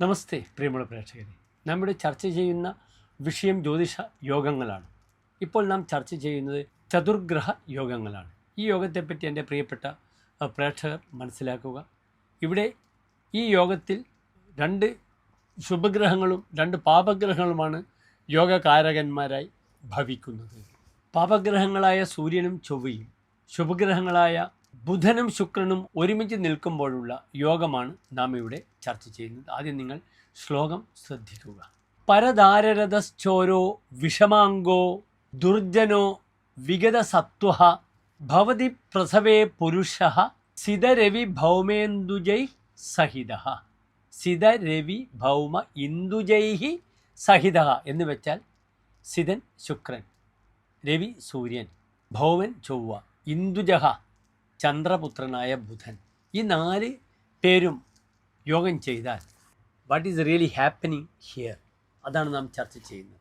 നമസ്തേ പ്രിയമുള്ള പ്രേക്ഷകരെ. നമ്മുടെ ചർച്ച ചെയ്യുന്ന വിഷയം ജ്യോതിഷ യോഗങ്ങളാണ്. ഇപ്പോൾ നാം ചർച്ച ചെയ്യുന്നത് ചതുർഗ്രഹ യോഗങ്ങളാണ്. ഈ യോഗത്തെപ്പറ്റി എന്റെ പ്രിയപ്പെട്ട പ്രേക്ഷകർ മനസ്സിലാക്കുക. ഇവിടെ ഈ യോഗത്തിൽ രണ്ട് ശുഭഗ്രഹങ്ങളും രണ്ട് പാപഗ്രഹങ്ങളുമാണ് യോഗകാരകന്മാരായി ഭവിക്കുന്നത്. പാപഗ്രഹങ്ങളായ സൂര്യനും ചൊവ്വയും ശുഭഗ്രഹങ്ങളായ ബുധനും ശുക്രനും ഒരുമിച്ച് നിൽക്കുമ്പോഴുള്ള യോഗമാണ് നാം ഇവിടെ ചർച്ച ചെയ്യുന്നത്. ആദ്യം നിങ്ങൾ ശ്ലോകം ശ്രദ്ധിക്കുക. പരദാരരഥശ്ചോരോ വിഷമാങ്കോ ദുർജനോ വിഗതസത്വ ഭവതി പ്രസവേ പുരുഷ സിതരവി ഭൗമേന്ദുജൈ സഹിത. സിതരവി ഭൗമ ഇന്ദുജൈഹി സഹിത എന്ന് വെച്ചാൽ സിതൻ ശുക്രൻ രവി സൂര്യൻ ഭൗമൻ ചൊവ്വ ഇന്ദുജഹ ചന്ദ്രപുത്രനായ ബുധൻ. ഈ നാല് പേരും യോഗം ചെയ്താൽ what is really happening here അതാണ് നാം ചർച്ച ചെയ്യുന്നത്.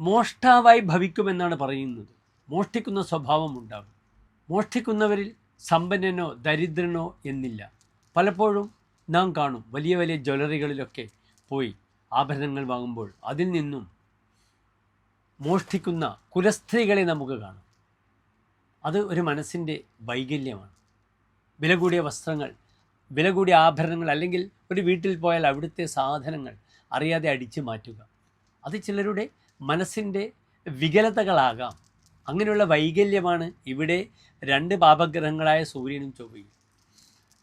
മോഷ്ടാവായി ഭവിക്കുമെന്നാണ് പറയുന്നത്. മോഷ്ടിക്കുന്ന സ്വഭാവം ഉണ്ടാകും. മോഷ്ടിക്കുന്നവരിൽ സമ്പന്നനോ ദരിദ്രനോ എന്നില്ല. പലപ്പോഴും നാം കാണും വലിയ വലിയ ജ്വല്ലറികളിലൊക്കെ പോയി ആഭരണങ്ങൾ വാങ്ങുമ്പോൾ അതിൽ നിന്നും മോഷ്ടിക്കുന്ന കുലസ്ത്രീകളെ നമുക്ക് കാണാം. അത് ഒരു മനസ്സിന്റെ വൈകല്യമാണ്. വില കൂടിയ വസ്ത്രങ്ങൾ വില കൂടിയ ആഭരണങ്ങൾ അല്ലെങ്കിൽ ഒരു വീട്ടിൽ പോയാൽ അവിടുത്തെ സാധനങ്ങൾ അറിയാതെ അടിച്ചു മാറ്റുക. അത് ചിലരുടെ മനസ്സിന്റെ വികലതകളാകാം. അങ്ങനെയുള്ള വൈകല്യമാണ് ഇവിടെ രണ്ട് പാപഗ്രഹങ്ങളായ സൂര്യനും ചൊവ്വയും.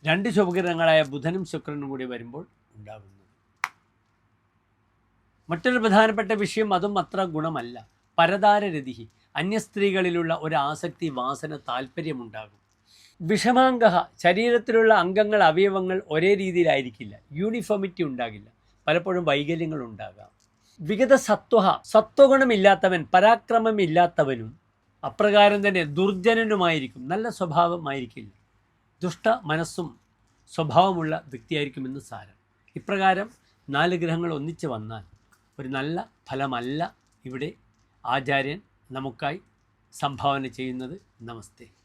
രണ്ട് ശുഭഗ്രഹങ്ങളായ ബുധനും ശുക്രനും കൂടി വരുമ്പോൾ ഉണ്ടാകുന്നത്. മറ്റൊരു പ്രധാനപ്പെട്ട വിഷയം അതും അത്ര ഗുണമല്ല. പരതാരരതിഹി. അന്യസ്ത്രീകളിലുള്ള ഒരു ആസക്തി വാസന താല്പര്യമുണ്ടാകും. വിഷമാംഗ ശരീരത്തിലുള്ള അംഗങ്ങൾ അവയവങ്ങൾ ഒരേ രീതിയിലായിരിക്കില്ല. യൂണിഫോമിറ്റി ഉണ്ടാകില്ല. പലപ്പോഴും വൈകല്യങ്ങൾ ഉണ്ടാകാം. വിഗത സത്വഹ സത്വഗുണമില്ലാത്തവൻ പരാക്രമമില്ലാത്തവനും അപ്രകാരം തന്നെ ദുർജനനുമായിരിക്കും. നല്ല സ്വഭാവമായിരിക്കില്ല. ദുഷ്ട മനസ്സും സ്വഭാവമുള്ള വ്യക്തിയായിരിക്കുമെന്ന് സാരം. ഇപ്രകാരം നാല് ഗ്രഹങ്ങൾ ഒന്നിച്ച് വന്നാൽ ഒരു നല്ല ഫലമല്ല ഇവിടെ ആചാര്യൻ നമുക്കായി സംഭാവന ചെയ്യുന്നത് നമസ്തേ.